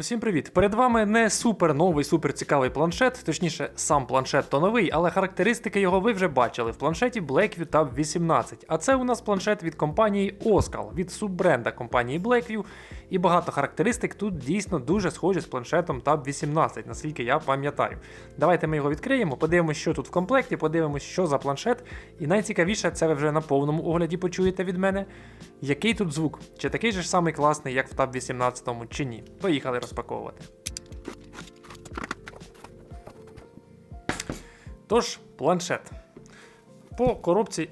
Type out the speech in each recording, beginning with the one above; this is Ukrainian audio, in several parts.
Усім привіт! Перед вами не супер новий, супер цікавий планшет, точніше, сам планшет то новий, але характеристики його ви вже бачили в планшеті Blackview Tab 18. А це у нас планшет від компанії Oskal, від суббренда компанії Blackview. І багато характеристик тут дійсно дуже схожі з планшетом Tab 18, наскільки я пам'ятаю. Давайте ми його відкриємо, подивимося, що тут в комплекті, подивимося, що за планшет. І найцікавіше, це ви вже на повному огляді почуєте від мене. Який тут звук? Чи такий же ж самий класний, як в Tab 18, чи ні? Поїхали розпаковувати. Тож, планшет. По коробці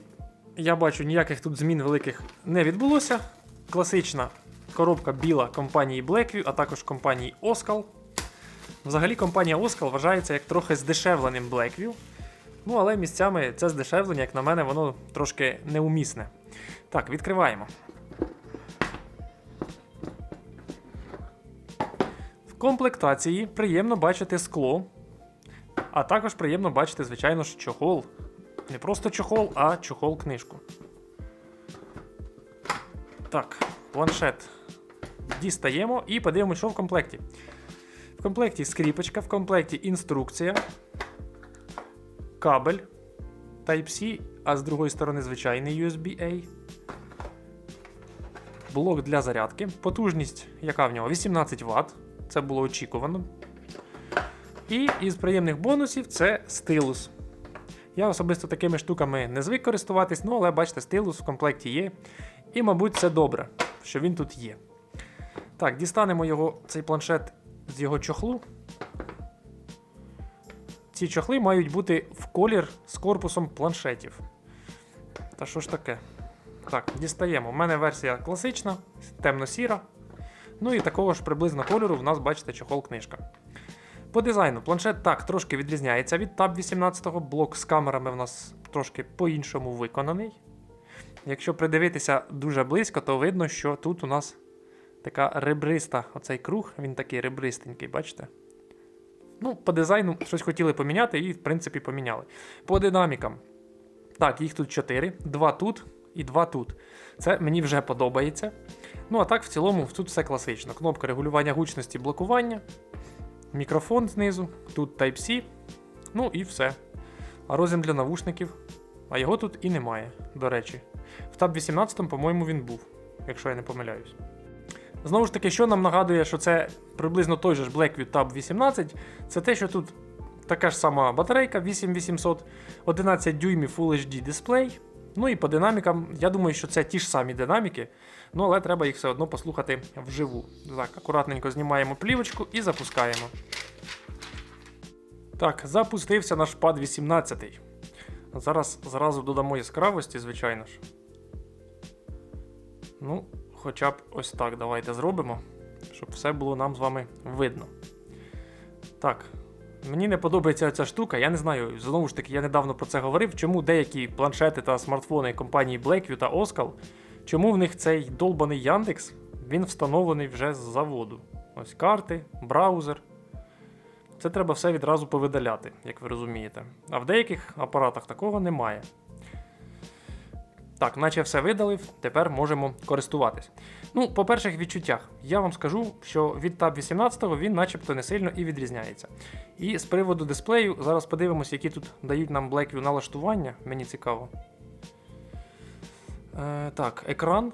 я бачу, ніяких тут змін великих не відбулося. Класична коробка біла компанії Blackview, а також компанії Oskal. Взагалі, компанія Oskal вважається як трохи здешевленим Blackview. Ну, але місцями це здешевлення, як на мене, воно трошки неумісне. Так, відкриваємо. Комплектації приємно бачити скло, а також приємно бачити, звичайно ж, чохол. Не просто чохол, а чохол-книжку. Так, планшет дістаємо і подивимося, що в комплекті. В комплекті скріпочка, в комплекті інструкція, кабель Type-C, а з другої сторони звичайний USB-A. Блок для зарядки. Потужність, яка в нього? 18 Вт. Це було очікувано. І із приємних бонусів це стилус. Я особисто такими штуками не звик користуватись, ну але бачите, стилус в комплекті є. І, мабуть, це добре, що він тут є. Так, дістанемо його, цей планшет з його чохлу. Ці чохли мають бути в колір з корпусом планшетів. Та що ж таке? Так, дістаємо. У мене версія класична, темно-сіра. Ну і такого ж приблизно кольору в нас, бачите, чохол-книжка. По дизайну планшет так трошки відрізняється від Tab 18, блок з камерами в нас трошки по-іншому виконаний. Якщо придивитися дуже близько, то видно, що тут у нас така ребриста, оцей круг, він такий ребристенький, бачите? Ну, по дизайну щось хотіли поміняти і, в принципі, поміняли. По динамікам. Так, їх тут 4, 2 тут і 2 тут. Це мені вже подобається. Ну, а так, в цілому, тут все класично. Кнопка регулювання гучності блокування, мікрофон знизу, тут Type-C, ну і все. А розім для навушників. А його тут і немає, до речі. В Tab 18, по-моєму, він був, якщо я не помиляюсь. Знову ж таки, що нам нагадує, що це приблизно той же ж Blackview Tab 18, це те, що тут така ж сама батарейка 8800, 11 дюймів Full HD дисплей. Ну і по динамікам, я думаю, що це ті ж самі динаміки, ну але треба їх все одно послухати вживу. Так, акуратненько знімаємо плівочку і запускаємо. Так, запустився наш пад 18. Зараз зразу додамо яскравості, звичайно ж. Ну, хоча б ось так давайте зробимо, щоб все було нам з вами видно. Так, мені не подобається ця штука, я не знаю, знову ж таки, я недавно про це говорив, чому деякі планшети та смартфони компанії Blackview та Oskal, чому в них цей долбаний Яндекс, він встановлений вже з заводу. Ось карти, браузер. Це треба все відразу повидаляти, як ви розумієте. А в деяких апаратах такого немає. Так, наче все видалив, тепер можемо користуватись. Ну, по перших відчуттях, я вам скажу, що від Tab 18 він начебто не сильно і відрізняється. І з приводу дисплею, зараз подивимося, які тут дають нам Blackview налаштування, мені цікаво. Е, Так, екран.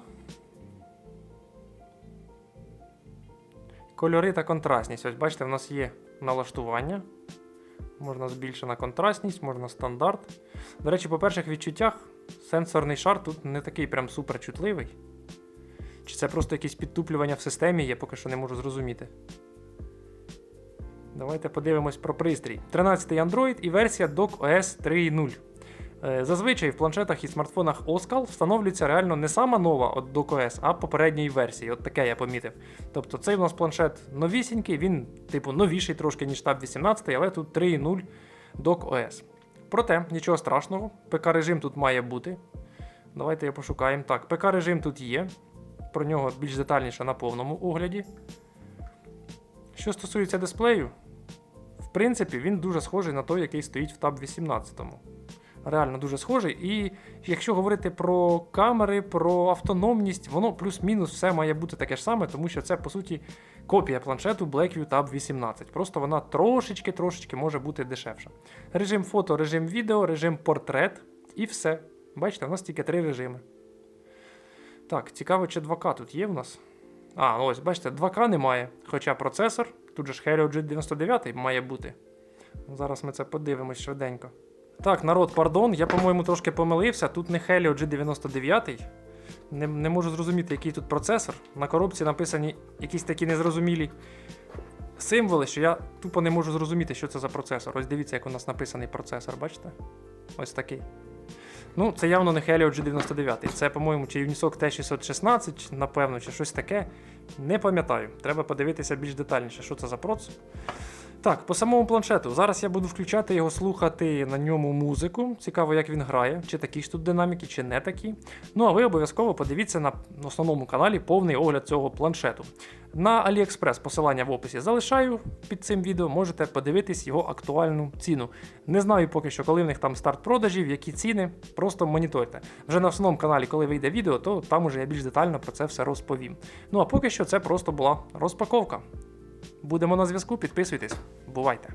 Кольори та контрастність. Ось бачите, в нас є налаштування. Можна збільшена контрастність, можна стандарт. До речі, по перших відчуттях сенсорний шар тут не такий прям супер чутливий. Чи це просто якесь підтуплювання в системі, я поки що не можу зрозуміти. Давайте подивимось про пристрій. 13-й Android і версія DocOS 3.0. Е, Зазвичай в планшетах і смартфонах Oskal встановлюється реально не сама нова от DocOS, а попередньої версії. От таке я помітив. Тобто цей у нас планшет новісінький, він, типу, новіший трошки, ніж Tab 18, але тут 3.0 DocOS. Проте, нічого страшного, ПК-режим тут має бути. Давайте я пошукаємо. Так, ПК-режим тут є. Про нього більш детальніше на повному огляді. Що стосується дисплею, в принципі, він дуже схожий на той, який стоїть в Tab 18. Реально дуже схожий. І якщо говорити про камери, про автономність, воно плюс-мінус все має бути таке ж саме, тому що це по суті копія планшету Blackview Tab 18. Просто вона трошечки-трошечки може бути дешевша. Режим фото, режим відео, режим портрет і все. Бачите, у нас тільки три режими. Так, цікаво, чи 2К тут є в нас. А, ну ось, бачите, 2К немає. Хоча процесор, тут же ж Helio G99 має бути. Зараз ми це подивимось швиденько. Так, народ, пардон, я, по-моєму, трошки помилився. Тут не Helio G99. Не, не можу зрозуміти, який тут процесор. На коробці написані якісь такі незрозумілі символи, що я тупо не можу зрозуміти, що це за процесор. Ось дивіться, як у нас написаний процесор, бачите? Ось такий. Ну, це явно не Helio G99. Це, по-моєму, чи Unisoc T616, напевно, чи щось таке. Не пам'ятаю. Треба подивитися більш детальніше, що це за проц. Так, по самому планшету. Зараз я буду включати його, слухати на ньому музику. Цікаво, як він грає, чи такі ж тут динаміки, чи не такі. Ну а ви обов'язково подивіться на основному каналі повний огляд цього планшету. На AliExpress посилання в описі залишаю під цим відео, можете подивитись його актуальну ціну. Не знаю поки що, коли в них там старт продажів, які ціни, просто моніторте. Вже на основному каналі, коли вийде відео, то там уже я більш детально про це все розповім. Ну а поки що це просто була розпаковка. Будемо на зв'язку, підписуйтесь. Бувайте!